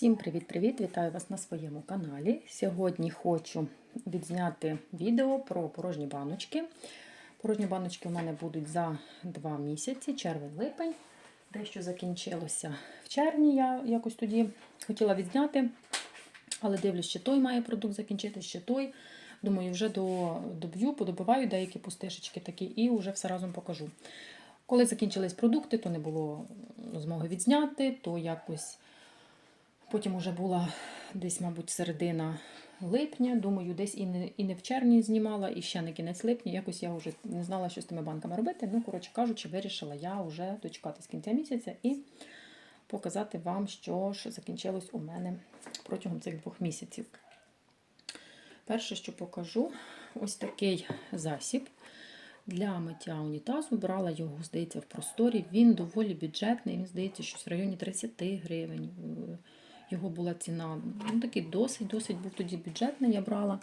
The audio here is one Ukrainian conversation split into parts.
Всім привіт-привіт! Вітаю вас на своєму каналі. Сьогодні хочу відзняти відео про порожні баночки. Порожні баночки у мене будуть за 2 місяці, червень-липень. Дещо закінчилося в червні, я якось тоді хотіла відзняти, але дивлюсь, що той має продукт закінчити, ще той. Думаю, вже до, доб'ю, подобиваю деякі пустишечки такі і вже все разом покажу. Коли закінчились продукти, то не було змоги відзняти, то якось. Потім вже була десь, мабуть, середина липня. Думаю, десь і не, і не в червні знімала, і ще не кінець липня. Якось я вже не знала, що з тими банками робити. Ну, коротше кажучи, вирішила я вже дочекатись кінця місяця і показати вам, що ж закінчилось у мене протягом цих двох місяців. Перше, що покажу, ось такий засіб. Для миття унітазу брала його, здається, в просторі. Він доволі бюджетний, він здається, щось в районі 30 гривень. Його була ціна. Ну, такий досить-досить був тоді бюджетний. Я брала.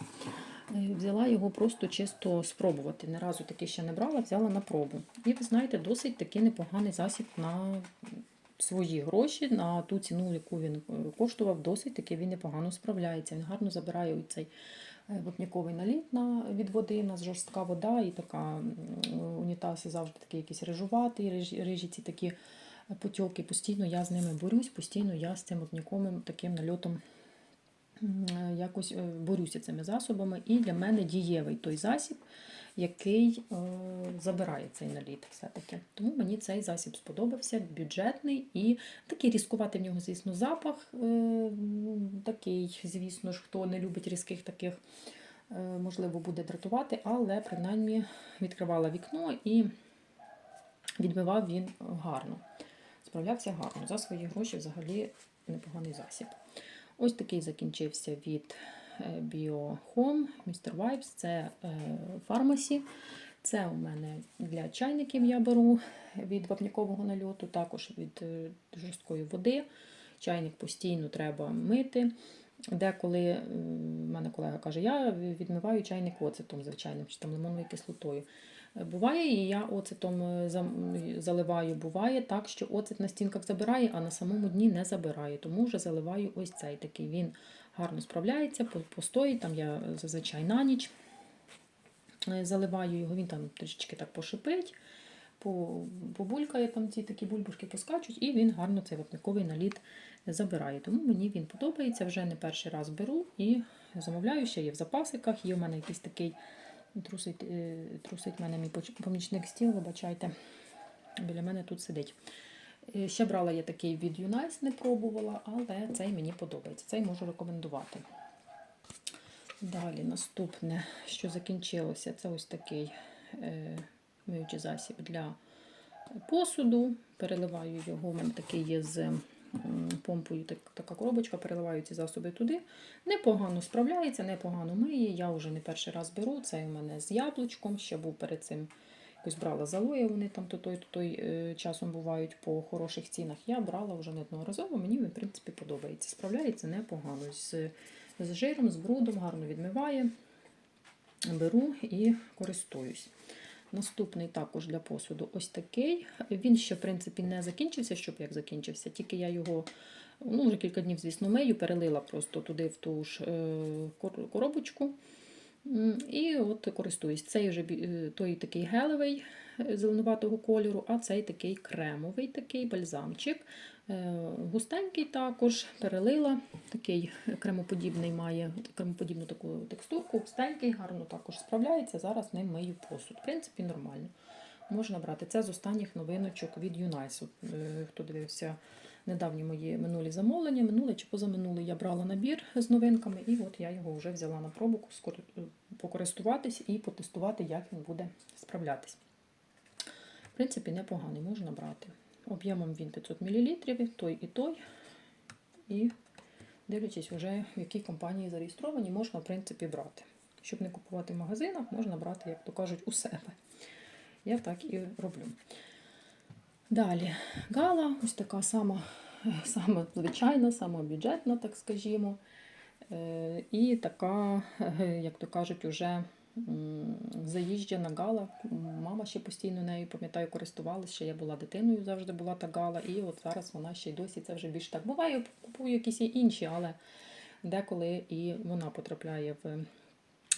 Е, Взяла його просто чисто спробувати. Ні разу таки ще не брала, взяла на пробу. І ви знаєте, досить такий непоганий засіб на свої гроші, на ту ціну, яку він е, коштував, досить таки він непогано справляється. Він гарно забирає цей вапняковий наліт на, від води, у нас жорстка вода і така унітаз завжди такий якийсь рижуватий, рижі ці такі потьоки. Постійно я з ними борюсь, постійно я з цим вапняковим таким нальотом якось е, борюся цими засобами. І для мене дієвий той засіб, який е, забирає цей наліт. все-таки. Тому мені цей засіб сподобався, бюджетний і такий різкуватий в нього, звісно, запах. Е, такий, звісно ж, хто не любить різких таких, е, можливо, буде дратувати, але принаймні відкривала вікно і відбивав він гарно. Справлявся гарно. За свої гроші взагалі непоганий засіб. Ось такий закінчився від BioHome, Mr. Vibes, це фармасі. Це у мене для чайників я беру від вапнякового нальоту, також від жорсткої води. Чайник постійно треба мити. Деколи в мене колега каже, я відмиваю чайник оцетом, звичайним, чи там лимонною кислотою. Буває, і я оцетом заливаю. Буває так, що оцет на стінках забирає, а на самому дні не забирає. Тому вже заливаю ось цей такий. Він гарно справляється, постоїть, там я зазвичай на ніч заливаю його, він там трішечки так пошипить, побулькає, там ці такі бульбушки поскачуть, і він гарно цей вапняковий наліт забирає. Тому мені він подобається, вже не перший раз беру і замовляю, ще є в запасиках, є в мене якийсь такий. Трусить трусить мене мій помічник стіл, вибачайте, біля мене тут сидить. Ще брала я такий від Юнайс, не пробувала, але цей мені подобається. Цей можу рекомендувати. Далі, наступне, що закінчилося, це ось такий е, миючий засіб для посуду. Переливаю його, у мене такий є з помпою так, така коробочка, переливаю ці засоби туди. Непогано справляється, непогано миє. Я вже не перший раз беру. Це у мене з яблучком, ще був перед цим якось брала залоя, вони там то той, то той е, часом бувають по хороших цінах. Я брала вже неодноразово, мені він, в принципі, подобається. Справляється непогано. З, з жиром, з брудом, гарно відмиває. Беру і користуюсь. Наступний також для посуду ось такий. Він ще, в принципі, не закінчився, щоб як закінчився, тільки я його ну, вже кілька днів, звісно, мию, перелила просто туди в ту ж коробочку. І от користуюсь. Цей вже той такий гелевий зеленуватого кольору, а цей такий кремовий такий бальзамчик. Густенький також перелила, такий кремоподібний має кремоподібну таку текстурку, густенький, гарно також справляється. Зараз ним мию посуд. В принципі, нормально. Можна брати. Це з останніх новиночок від Юнайсу. Хто дивився недавні мої минулі замовлення, минуле чи позаминуле я брала набір з новинками, і от я його вже взяла на пробу покористуватись і потестувати, як він буде справлятись. В принципі, непоганий, можна брати. Об'ємом він 500 мл, той і той. І дивлячись, вже в якій компанії зареєстровані, можна, в принципі, брати. Щоб не купувати в магазинах, можна брати, як то кажуть, у себе. Я так і роблю. Далі гала, ось така сама, сама звичайна, сама бюджетна, так скажімо. І така, як то кажуть, уже заїжджена гала. Мама ще постійно нею, пам'ятаю, користувалася, ще я була дитиною, завжди була та гала. І от зараз вона ще й досі це вже більш так. Буває, купую якісь інші, але деколи і вона потрапляє в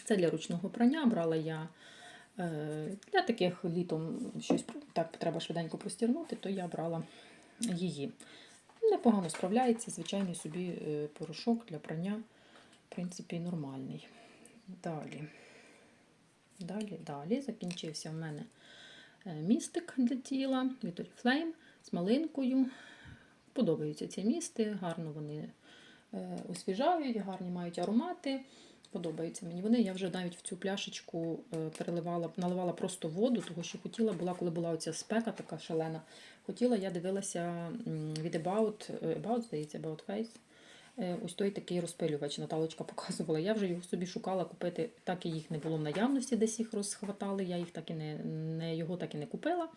це для ручного прання. Брала я е, для таких літом щось так треба швиденько простірнути, то я брала її. Непогано справляється, звичайний собі е, порошок для прання, в принципі, нормальний. Далі. Далі, далі. Закінчився в мене е, містик для тіла від Oriflame з малинкою. Подобаються ці місти, гарно вони е, освіжають, гарні мають аромати. Подобаються мені вони. Я вже навіть в цю пляшечку е, переливала, наливала просто воду, тому що хотіла була, коли була оця спека така шалена. Хотіла, я дивилася від About, About, здається, About Face. Е, Ось той такий розпилювач Наталочка показувала. Я вже його собі шукала купити, так і їх не було в наявності, десь їх розхватали. Я їх так і не, не його так і не купила.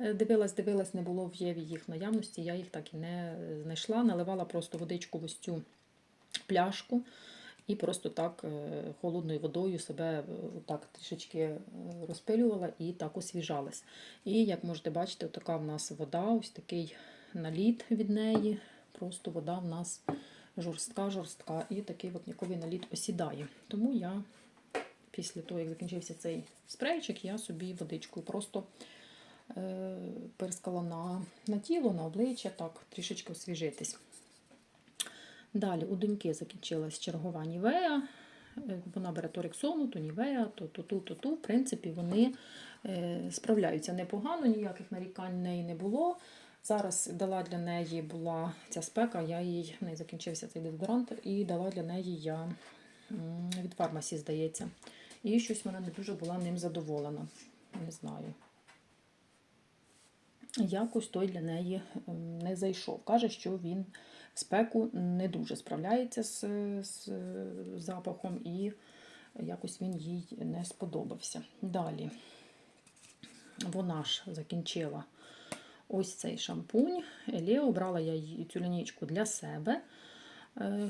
Е, Дивилась, дивилась, не було в Єві їх наявності. Я їх так і не знайшла. Наливала просто водичку в ось цю пляшку і просто так е, холодною водою себе так трішечки розпилювала і так освіжалась. І як можете бачити, така в нас вода, ось такий наліт від неї. Просто вода в нас жорстка, жорстка, і такий вапняковий наліт осідає. Тому я після того, як закінчився цей спрейчик, я собі водичкою просто е, перскала на, на тіло, на обличчя, так, трішечки освіжитись. Далі у доньки закінчилась чергова Нівея. Е, Вона бере то Рексону, то Нівея, то ту, то ту, ту. В принципі, вони е, справляються непогано, ніяких нарікань в неї не було. Зараз дала для неї була ця спека, я їй в неї закінчився цей дезодорант, і дала для неї я від фармасі, здається. І щось вона не дуже була ним задоволена. Не знаю. Якось той для неї не зайшов. Каже, що він в спеку не дуже справляється з, з запахом, і якось він їй не сподобався. Далі вона ж закінчила ось цей шампунь. Елео брала я цю лінійку для себе. Е,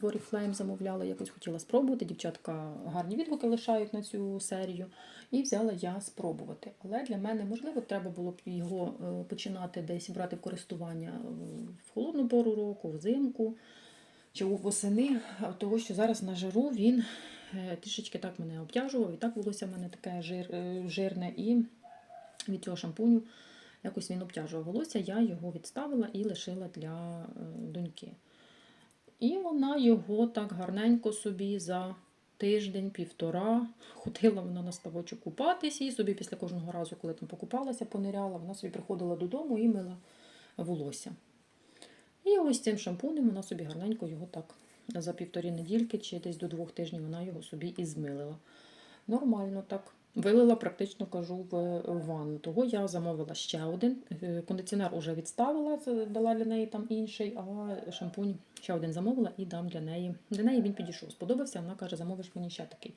В Oriflame замовляла, якось хотіла спробувати. Дівчатка гарні відгуки лишають на цю серію. І взяла я спробувати. Але для мене, можливо, треба було б його е, починати десь брати в користування е, в холодну пору року, взимку чи у восени, того, що зараз на жару він е, трішечки так мене обтяжував, і так волосся в мене таке жир, е, жирне, і від цього шампуню якось він обтяжував волосся. Я його відставила і лишила для е, доньки. І вона його так гарненько собі за тиждень-півтора ходила вона на ставочок купатись, і собі після кожного разу, коли там покупалася, пониряла, вона собі приходила додому і мила волосся. І ось цим шампунем вона собі гарненько його так за півтори недільки чи десь до двох тижнів вона його собі і змилила. Нормально так. Вилила практично кажу в в ванну. Того я замовила ще один. Е, Кондиціонер уже відставила, дала для неї там інший, а шампунь ще один замовила і дам для неї. Для неї він підійшов. Сподобався. Вона каже, замовиш мені ще такий.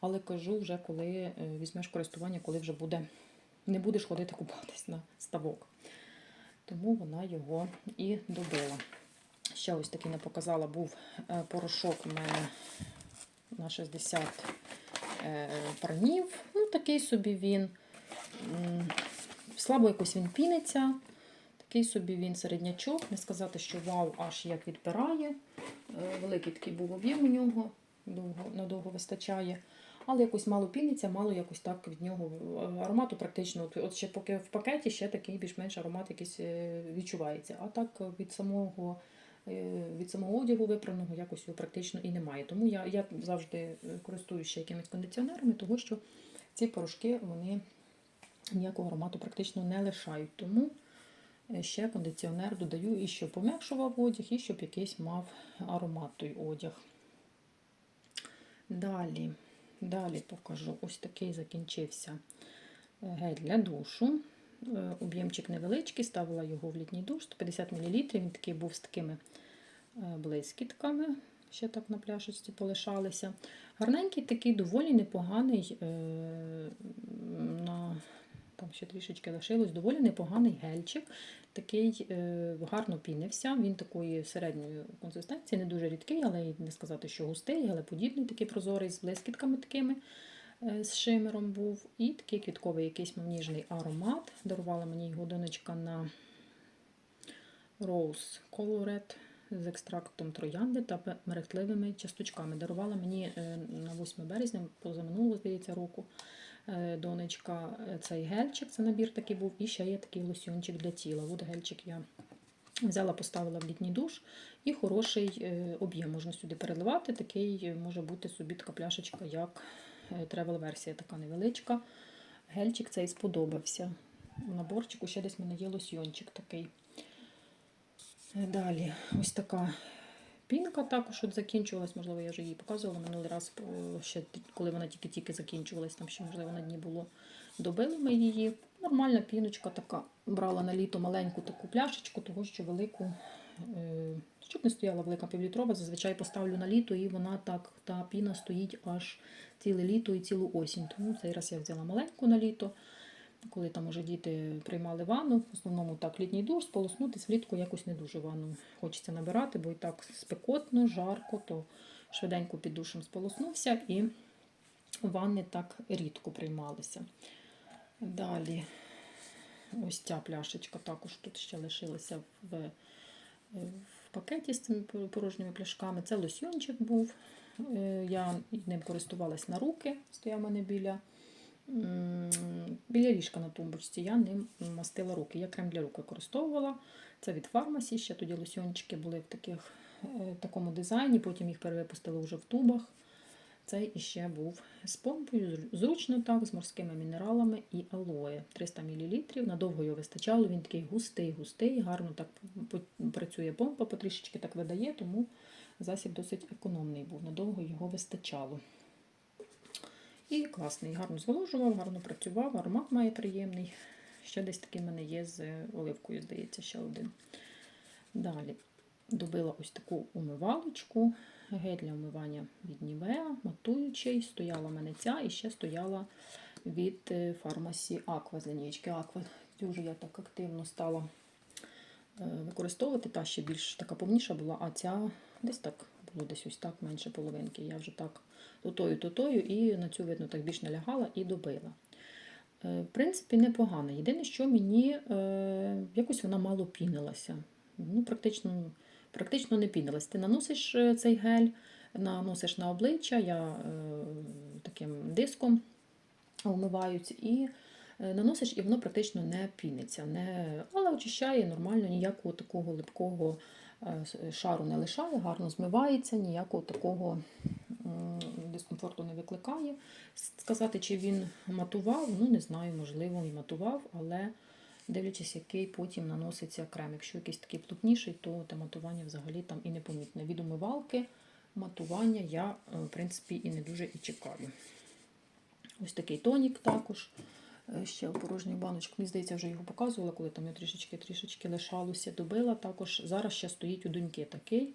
Але кажу, вже коли е, візьмеш користування, коли вже буде, не будеш ходити купатись на ставок. Тому вона його і добила. Ще ось такий не показала, був е, порошок у мене на 60 е, парнів. Ну, такий собі він. Слабо якось він піниться. Такий собі він середнячок. Не сказати, що вау, аж як відбирає. Е, Великий такий був об'єм у нього, довго, надовго вистачає. Але якось мало піниться, мало якось так від нього е, аромату практично. От, ще поки в пакеті ще такий більш-менш аромат якийсь е, відчувається. А так від самого, е, від самого одягу випраного якось його практично і немає. Тому я, я завжди е, користуюся якимись кондиціонерами, тому що ці порошки вони ніякого аромату практично не лишають. Тому е, ще кондиціонер додаю і щоб пом'якшував одяг, і щоб якийсь мав аромат той одяг. Далі, далі покажу. Ось такий закінчився е, гель для душу. Е, Об'ємчик невеличкий, ставила його в літній душ, 150 мл. Він такий був з такими е, блискітками, ще так на пляшечці полишалися. Гарненький такий, доволі непоганий. е, на, Там ще трішечки лишилось, доволі непоганий гельчик. Такий гарно пінився. Він такої середньої консистенції, не дуже рідкий, але не сказати, що густий, але подібний, такий прозорий з блискітками такими. Е, з шимером був. І такий квітковий якийсь ніжний аромат. Дарувала мені його донечка на Rose Colored з екстрактом троянди та мерехтливими часточками. Дарувала мені е, на 8 березня, позаминулого, здається, року. е, Донечка цей гельчик, це набір такий був, і ще є такий лосьончик для тіла. От гельчик я взяла, поставила в літній душ, і хороший об'єм можна сюди переливати. Такий може бути собі така пляшечка, як тревел-версія, така невеличка. Гельчик цей сподобався. В наборчику ще десь мене є лосьйончик такий. Е, Далі, ось така пінка також от закінчувалась, можливо, я вже її показувала минулий раз, е, ще коли вона тільки-тільки закінчувалась, там ще, можливо, на дні було. Добили ми її. Нормальна піночка така. Брала на літо маленьку таку пляшечку, того що велику, щоб не стояла велика півлітрова, зазвичай поставлю на літо, і вона так, та піна стоїть аж ціле літо і цілу осінь. Тому цей раз я взяла маленьку на літо. Коли там уже діти приймали ванну, в основному так літній душ, сполоснутись влітку якось не дуже ванну хочеться набирати, бо і так спекотно, жарко, то швиденько під душем сполоснувся і ванни так рідко приймалися. Далі ось ця пляшечка також тут ще лишилася в, в пакеті з цими порожніми пляшками. Це лосьончик був. Е, Я ним користувалась на руки, стояв мене біля. Біля ліжка на тумбочці я ним мастила руки. Я крем для рук використовувала. Це від фармасі. Ще тоді лосьончики були в таких, е, такому дизайні, потім їх перевипустили вже в тубах. Цей іще був з помпою, зручно так, з морськими мінералами і алоє. 300 мл. Надовго його вистачало. Він такий густий, густий, гарно так працює помпа, потрішечки так видає, тому засіб досить економний був. Надовго його вистачало. І класний, гарно зволожував, гарно працював, аромат має приємний. Ще десь такий в мене є з оливкою, здається, ще один. Далі добила ось таку умивалочку, гель для умивання від Nivea, матуючий. Стояла в мене ця і ще стояла від е, фармасі Aqua з лінійки Aqua. Дуже я так активно стала е, використовувати. Та ще більш така повніша була, а ця десь так було десь ось так, менше половинки. Я вже так тотою, тотою, і на цю, видно, так більш налягала і добила. Е, В принципі, непогано. Єдине, що мені якось вона мало пінилася. Ну, практично, практично не пінилась. Ти наносиш е, цей гель, наносиш на обличчя, я е, таким диском вмиваюсь, і е, наносиш, і воно практично не піниться. Не, але очищає нормально, ніякого такого липкого шару не лишає, гарно змивається, ніякого такого дискомфорту не викликає. Сказати, чи він матував, ну не знаю, можливо, і матував, але дивлячись, який потім наноситься крем. Якщо якийсь такий плотніший, то те матування взагалі там і не помітне. Від умивалки матування я, е, в принципі, і не дуже і чекаю. Ось такий тонік також. Е, Ще порожній баночок. Мені здається, вже його показувала, коли там я трішечки трішечки лишалося. Добила також. Зараз ще стоїть у доньки такий,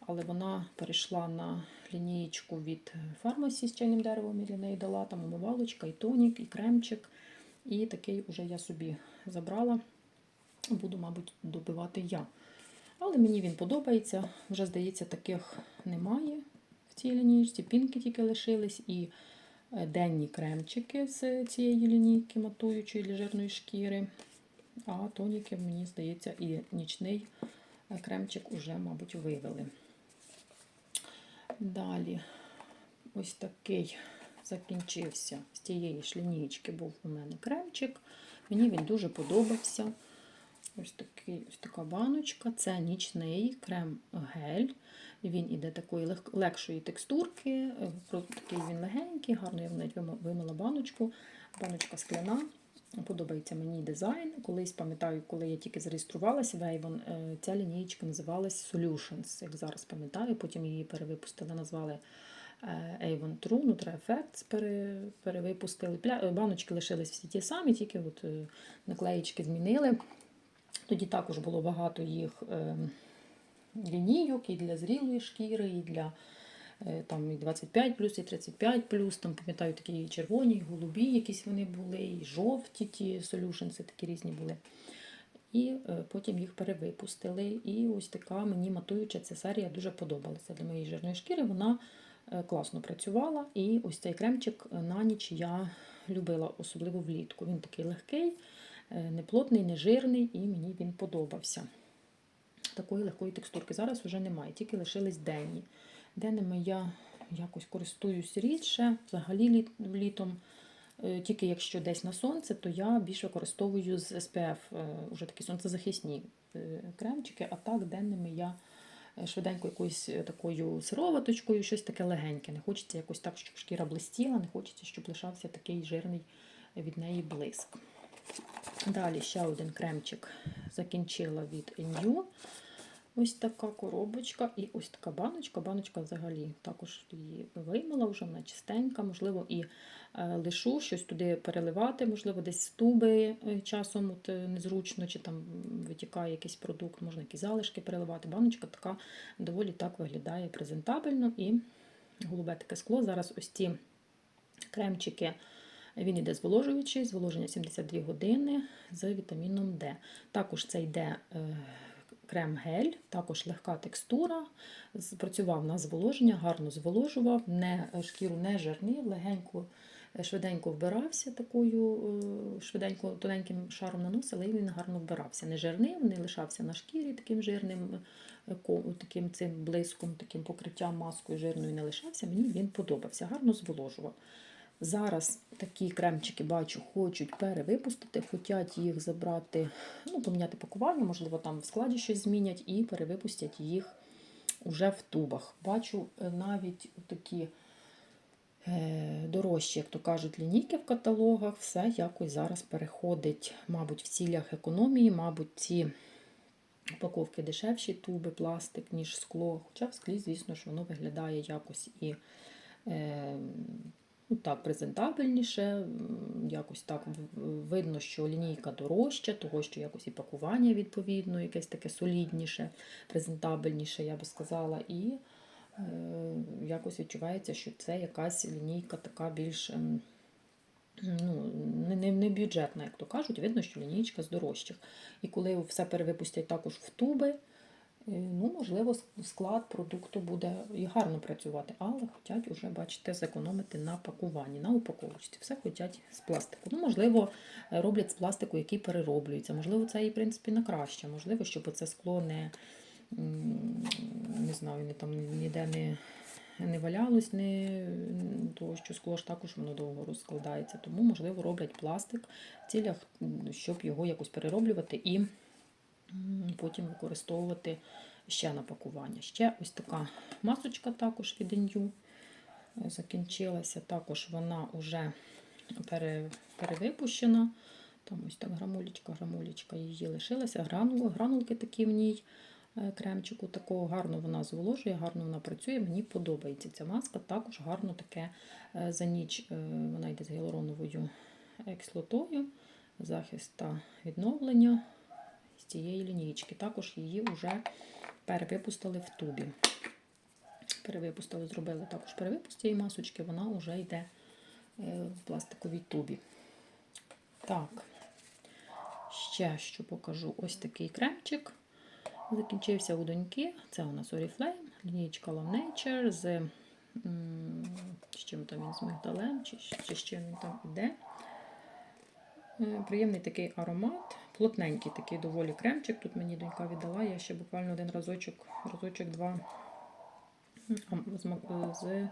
але вона перейшла на лінієчку від фармасі з чайним деревом і для неї дала там умивалочка, і тонік, і кремчик. І такий уже я собі забрала. Буду, мабуть, добивати я. Але мені він подобається. Вже, здається, таких немає в цій лінійці. Пінки тільки лишились. І е, денні кремчики з цієї лінійки матуючої для жирної шкіри. А тоніки, мені здається, і нічний е, кремчик уже, мабуть, вивели. Далі, ось такий закінчився з тієї ж лінійки був у мене кремчик. Мені він дуже подобався. Ось, такий, ось така баночка. Це нічний крем-гель. Він іде такої лег- легшої текстурки. Такий він легенький, гарно я навіть вимила баночку. Баночка скляна. Подобається мені дизайн. Колись пам'ятаю, коли я тільки зареєструвалася в Avon, е, ця лінієчка називалась Solutions, як зараз пам'ятаю. Потім її перевипустили, назвали Avon True, Nutra Effects пере, перевипустили. Е, Баночки лишились всі ті самі, тільки от е, наклеїчки змінили. Тоді також було багато їх е, лінійок і для зрілої шкіри, і для е, там і 25 і 35 Там пам'ятаю такі і червоні, і голубі якісь вони були, і жовті ті солюшенси такі різні були. І е, потім їх перевипустили. І ось така мені матуюча ця серія дуже подобалася для моєї жирної шкіри. Вона е, класно працювала. І ось цей кремчик на ніч я любила, особливо влітку. Він такий легкий, е, не плотний, не жирний, і мені він подобався. Такої легкої текстурки. Зараз вже немає, тільки лишились денні. Денними я якось користуюсь рідше, взагалі літ- літом. Е, Тільки якщо десь на сонце, то я більше використовую з SPF, е, вже такі сонцезахисні е, кремчики, а так денними я е, швиденько якоюсь е, такою сироваточкою, щось таке легеньке. Не хочеться якось так, щоб шкіра блистіла, не хочеться, щоб лишався такий жирний від неї блиск. Далі ще один кремчик закінчила від New. Ось така коробочка і ось така баночка. Баночка взагалі також її виймала, вже вона чистенька, можливо, і е, лишу щось туди переливати, можливо, десь з туби е, часом от, е, незручно, чи там витікає якийсь продукт, можна якісь залишки переливати. Баночка така доволі так виглядає презентабельно і голубе таке скло. Зараз ось ці кремчики. Він йде зволожуючий, зволоження 72 години з вітаміном Д. Також це йде крем-гель, також легка текстура. Працював на зволоження, гарно зволожував, не, шкіру не жирнив, легенько, е, швиденько вбирався такою, е, швиденько тоненьким шаром наносила, і він гарно вбирався. Не жирнив, не лишався на шкірі таким жирним, е, таким цим блиском, таким покриттям маскою жирною не лишався. Мені він подобався, гарно зволожував. Зараз такі кремчики бачу, хочуть перевипустити, хочуть їх забрати, ну, поміняти пакування, можливо, там в складі щось змінять і перевипустять їх уже в тубах. Бачу е, навіть такі е, дорожчі, як то кажуть, лінійки в каталогах. Все якось зараз переходить, мабуть, в цілях економії, мабуть, ці упаковки дешевші, туби, пластик, ніж скло. Хоча в склі, звісно, що воно виглядає якось і. Ну, так, презентабельніше, якось так видно, що лінійка дорожча, того, що якось і пакування відповідно, якесь таке солідніше, презентабельніше, я би сказала, і е, якось відчувається, що це якась лінійка така більш ем, ну, не, не, бюджетна, як то кажуть, видно, що лінійка з дорожчих. І коли все перевипустять також в туби, Ну, можливо, склад продукту буде і гарно працювати, але хочуть уже, бачите, зекономити на пакуванні, на упаковочці. Все хочуть з пластику. Ну, можливо, е, роблять з пластику, який перероблюється. Можливо, це і в принципі на краще. Можливо, щоб це скло не, не знаю, не там ніде не. Не валялось, не того, що скло ж також воно довго розкладається. Тому, можливо, роблять пластик в цілях, щоб його якось перероблювати і потім використовувати ще на пакування. Ще ось така масочка також від Ін'ю закінчилася. Також вона вже пере, перевипущена. Там ось так грамулечка, грамулечка її лишилася. Гранули, гранулки такі в ній е, кремчику. Такого гарно вона зволожує, гарно вона працює. Мені подобається ця маска. Також гарно таке е, за ніч е, вона йде з гіалуроновою кислотою, захист та відновлення цієї лінійки. Також її вже перевипустили в тубі. Перевипустили, зробили також перевипуск цієї масочки, вона вже йде е, в пластиковій тубі. Так, ще що покажу: ось такий кремчик. Закінчився у доньки. Це у нас Oriflame, лінійка Love Nature з, з чим там він з мигдалем, чи, чи з чим він там іде. Е, Приємний такий аромат, плотненький такий доволі кремчик. Тут мені донька віддала. Я ще буквально один разочок, разочок два з, е,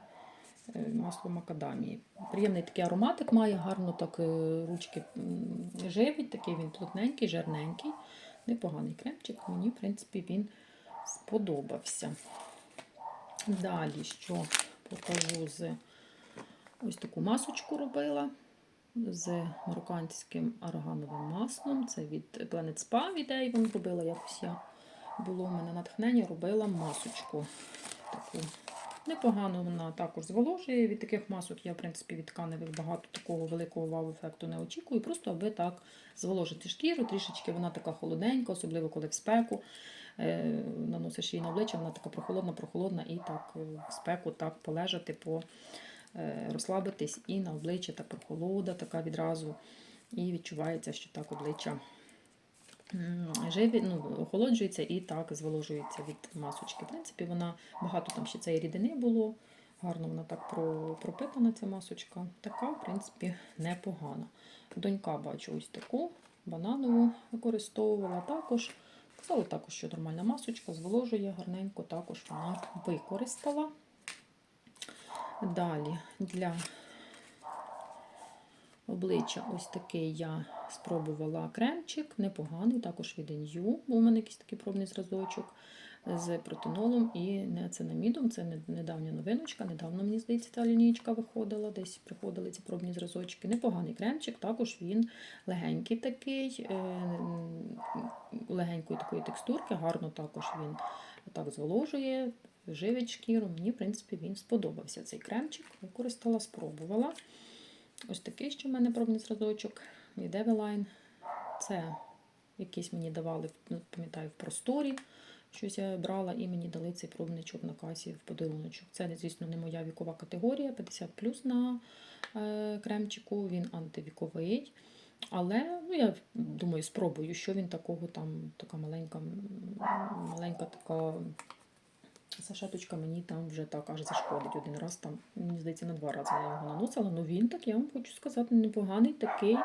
маслом макадамії. Приємний такий ароматик має, гарно так е, ручки живить, такий він плотненький, жирненький. Непоганий кремчик. Мені, в принципі, він сподобався. Далі, що покажу з ось таку масочку робила з марокканським аргановим маслом. Це від Planet Spa від Avon робила якось я. Було в мене натхнення, робила масочку. Таку непогано вона також зволожує. Від таких масок я, в принципі, від тканевих багато такого великого вау-ефекту не очікую. Просто аби так зволожити шкіру, трішечки вона така холодненька, особливо коли в спеку. Е, наносиш її на обличчя, вона така прохолодна, прохолодна, і так е, в спеку так полежати, по, розслабитись, і на обличчя так прохолода, така відразу. І відчувається, що так обличчя живі, ну, охолоджується і так зволожується від масочки. В принципі, вона багато там ще цієї рідини було. Гарно вона так пропитана, ця масочка. Така, в принципі, непогана. Донька бачу ось таку бананову використовувала також. Казали також, що нормальна масочка, зволожує гарненько, також вона використала. Далі для обличчя ось такий я спробувала кремчик, непоганий, також від NU, був у мене якийсь такий пробний зразочок з протинолом і неацинамідом. Це недавня новиночка. Недавно, мені здається, ця лінійка виходила, десь приходили ці пробні зразочки. Непоганий кремчик, також він легенький такий, е, легенької такої текстурки, гарно також він так зволожує, живить шкіру. Мені, в принципі, він сподобався цей кремчик. Використала, спробувала. Ось такий ще в мене пробний зразочок від Eveline. Це якийсь мені давали, ну, пам'ятаю, в просторі. Щось я брала і мені дали цей пробничок на касі в подаруночок. Це, звісно, не моя вікова категорія, 50 плюс на е, кремчику, він антивіковий. Але ну, я думаю, спробую, що він такого там, така маленька, маленька така сашеточка мені там вже так аж зашкодить один раз. Там, мені здається, на два рази я його наносила. Ну він так, я вам хочу сказати, непоганий такий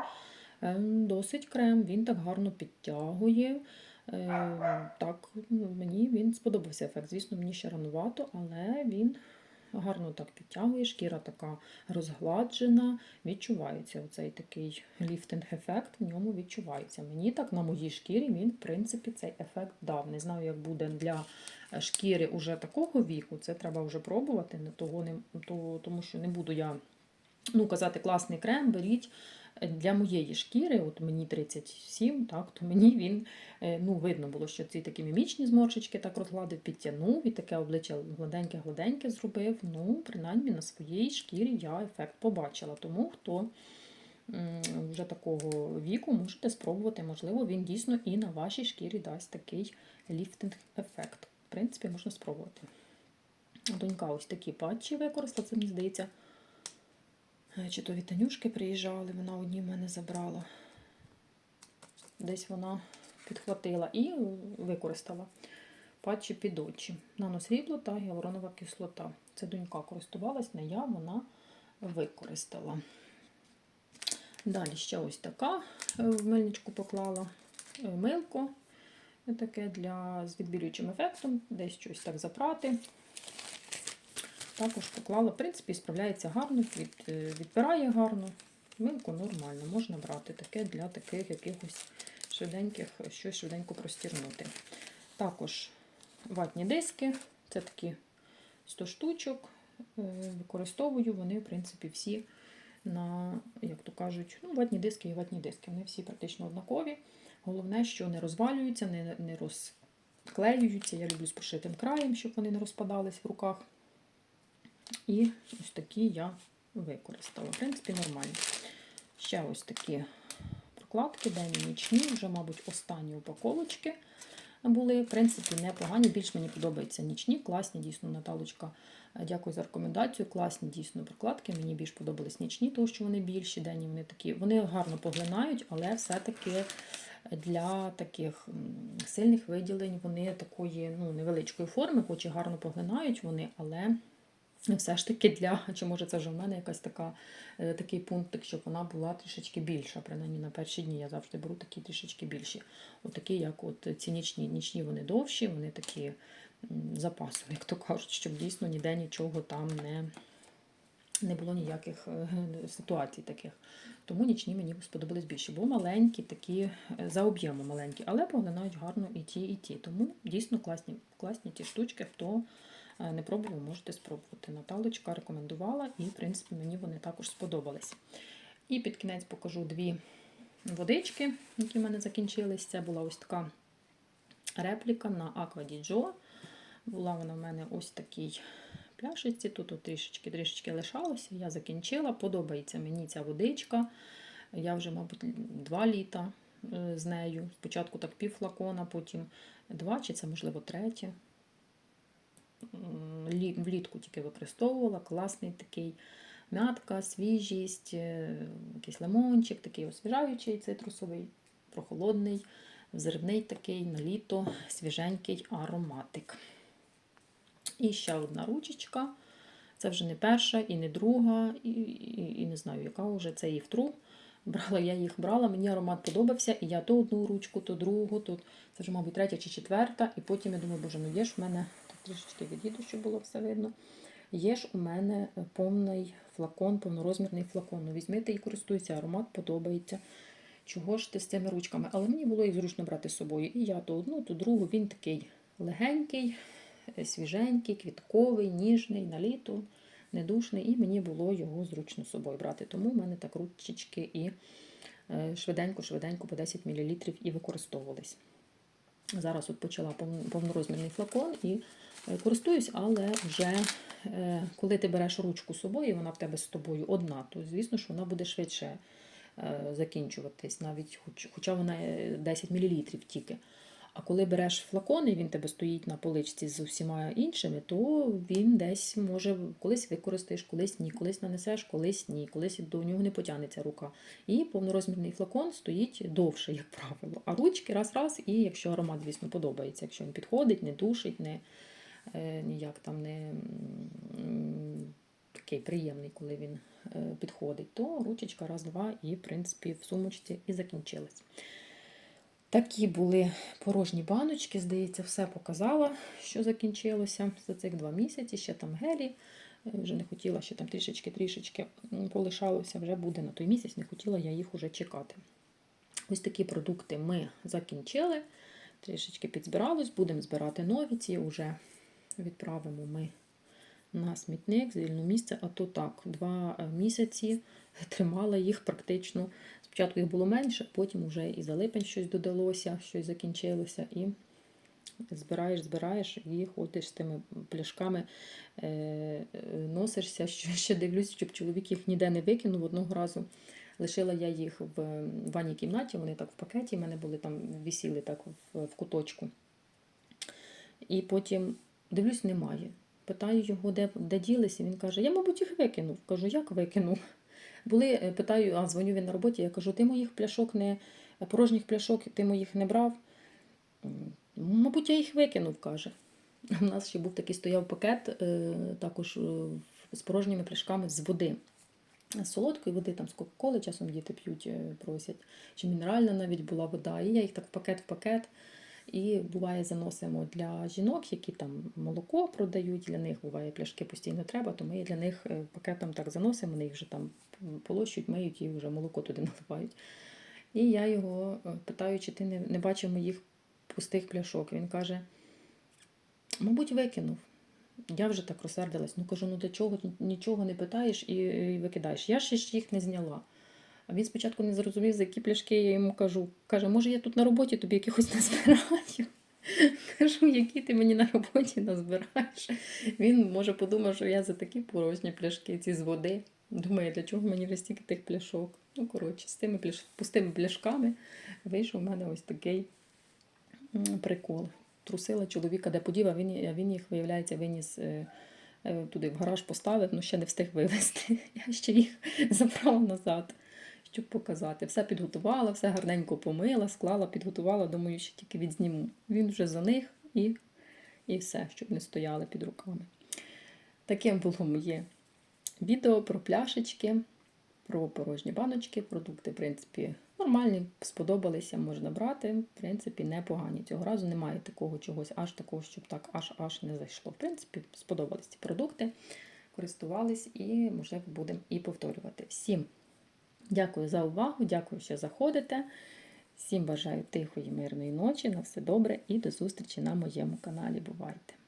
ем, досить крем. Він так гарно підтягує. Е, Так, ну, мені він сподобався ефект. Звісно, мені ще ранувато, але він гарно так підтягує, шкіра така розгладжена, відчувається оцей такий ліфтинг-ефект, в ньому відчувається. Мені так на моїй шкірі він, в принципі, цей ефект дав. Не знаю, як буде для шкіри уже такого віку, це треба вже пробувати, того не, то, тому що не буду я ну, казати класний крем, беріть для моєї шкіри, от мені 37, так, то мені він е, ну, видно було, що ці такі мімічні зморшечки так розгладив, підтягнув і таке обличчя гладеньке-гладеньке зробив. Ну, принаймні на своїй шкірі я ефект побачила. Тому хто вже такого віку можете спробувати, можливо, він дійсно і на вашій шкірі дасть такий ліфтинг-ефект. В принципі, можна спробувати. Донька ось такі патчі використала, це мені здається. Е, Чи то від Танюшки приїжджали, вона одні в мене забрала. Десь вона підхватила і використала патчі під очі. Наносрібло та гіалуронова кислота. Це донька користувалась, не я, вона використала. Далі ще ось така е, в мильничку поклала е, милко. Таке для з відбілюючим ефектом, десь щось так запрати. Також поклала, в принципі, справляється гарно, від, е, відпирає гарно. Милку нормально, можна брати таке для таких якихось швиденьких, щось швиденько простірнути. Також ватні диски, це такі 100 штучок. е, Використовую вони, в принципі, всі на, як то кажуть, ну, ватні диски і ватні диски. Вони всі практично однакові. Головне, що не розвалюються, не, не розклеюються. Я люблю з пошитим краєм, щоб вони не розпадались в руках. І ось такі я використала. В принципі, нормально. Ще ось такі прокладки, денні нічні, вже, мабуть, останні упаковочки були. В принципі, непогані. Більш мені подобаються нічні, класні, дійсно, Наталочка. е, Дякую за рекомендацію. Класні дійсно прокладки. Мені більш подобались нічні, тому що вони більші, денні вони такі. Вони гарно поглинають, але все-таки для таких сильних виділень вони такої ну, невеличкої форми, хоч і гарно поглинають вони, але все ж таки для, чи може це вже в мене якась така, е, такий пунктик, щоб вона була трішечки більша. Принаймні на перші дні я завжди беру такі трішечки більші. Отакі, як от ці нічні, нічні вони довші, вони такі м, запасом, як то кажуть, щоб дійсно ніде нічого там не, не було ніяких е, ситуацій таких. Тому нічні мені сподобались більше, бо маленькі, такі е, за об'ємом маленькі, але поглинають гарно і ті, і ті. Тому дійсно класні, класні ті штучки, хто не пробував, можете спробувати. Наталочка рекомендувала, і, в принципі, мені вони також сподобались. І під кінець покажу дві водички, які в мене закінчились. Це була ось така репліка на di Була вона в мене ось такій пляшечці. Тут трішечки трішечки лишалося. Я закінчила. Подобається мені ця водичка. Я вже, мабуть, два літа е, з нею. Спочатку так пів флакона, потім два, чи це, можливо, третє. Влітку тільки використовувала. Класний такий м'ятка, свіжість, е, якийсь лимончик, такий освіжаючий цитрусовий, прохолодний, взривний такий на літо, свіженький ароматик. І ще одна ручечка. Це вже не перша і не друга, і, і, і не знаю, яка вже це тру. Брала, я їх брала, мені аромат подобався, і я то одну ручку, то другу, то це вже, мабуть, третя чи четверта. І потім я думаю, боже, ну є ж в мене трішечки відійду, щоб було все видно. Є ж у мене повний флакон, повнорозмірний флакон. Ну, візьмите і користуйся, аромат подобається. Чого ж ти з цими ручками? Але мені було їх зручно брати з собою. І я то одну, то другу. Він такий легенький, е, свіженький, квітковий, ніжний, на літо, недушний. І мені було його зручно з собою брати. Тому в мене так ручечки і швиденько-швиденько по 10 мл і використовувались. Зараз от почала повнорозмірний флакон і е, користуюсь, але вже е, коли ти береш ручку з собою, і вона в тебе з тобою одна, то звісно, що вона буде швидше е, закінчуватись, навіть хоч, хоча вона е, 10 мл тільки. А коли береш флакон і він тебе стоїть на поличці з усіма іншими, то він десь може колись використаєш, колись ні, колись нанесеш, колись ні, колись до нього не потягнеться рука. І повнорозмірний флакон стоїть довше, як правило. А ручки раз-раз, і якщо аромат, звісно, подобається, якщо він підходить, не душить, не е, ніяк там не такий приємний, коли він е, підходить, то ручечка раз-два і, в принципі, в сумочці і закінчилась. Такі були порожні баночки, здається, все показала, що закінчилося за цих два місяці. Ще там гелі. е, Вже не хотіла, ще там трішечки-трішечки полишалося, вже буде на той місяць, не хотіла я їх уже чекати. Ось такі продукти ми закінчили. Трішечки підзбиралось, будемо збирати нові. Ці вже відправимо ми на смітник, звільну місце. А то так, два е, місяці тримала їх практично. Спочатку їх було менше, потім вже і за липень щось додалося, щось закінчилося. І збираєш, збираєш і ходиш з тими пляшками, е, носишся. Ще дивлюсь, щоб чоловік їх ніде не викинув одного разу. Лишила я їх в ванній кімнаті, вони так в пакеті, в мене були там висіли так в куточку. І потім дивлюсь, немає. Питаю його, де, де ділися. Він каже: Я, мабуть, їх викинув. Кажу, як викинув? Були, е, питаю, а дзвоню він на роботі, я кажу, ти моїх пляшок не порожніх пляшок, ти моїх не брав. Мабуть, я їх викинув, каже. У нас ще був такий стояв пакет, е, також е, з порожніми пляшками з води. З солодкої води, там з Кока-Коли часом діти п'ють, просять. Чи мінеральна навіть була вода. І я їх так в пакет в пакет. І буває, заносимо для жінок, які там молоко продають. Для них буває пляшки постійно треба, то ми для них е, пакетом так заносимо, вони їх вже там полощують, миють і вже молоко туди наливають. І я його е, питаю, чи ти не, не бачив моїх пустих пляшок. Він каже: мабуть, викинув. Я вже так розсердилась. Ну кажу, ну для чого нічого не питаєш і, і викидаєш? Я ще ж їх не зняла. А він спочатку не зрозумів, за які пляшки я йому кажу. Каже, може, я тут на роботі тобі якихось назбираю. Кажу, які ти мені на роботі назбираєш. Він може подумав, що я за такі порожні пляшки, ці з води. Думає, для чого мені вже стільки тих пляшок. Ну, коротше, з тими пляш... пустими пляшками вийшов у мене ось такий прикол. Трусила чоловіка, де подів, а він, він їх, виявляється, виніс е, е, туди в гараж поставив, але ще не встиг вивезти. Я ще їх забрала назад, щоб показати. Все підготувала, все гарненько помила, склала, підготувала, думаю, що тільки відзніму. Він вже за них і, і все, щоб не стояли під руками. Таким було моє відео про пляшечки, про порожні баночки. Продукти, в принципі, нормальні, сподобалися, можна брати. В принципі, непогані. Цього разу немає такого чогось, аж такого, щоб так аж аж не зайшло. В принципі, сподобались ці продукти, користувались і, можливо, будемо і повторювати. Всім дякую за увагу, дякую, що заходите. Всім бажаю тихої, мирної ночі, на все добре і до зустрічі на моєму каналі. Бувайте!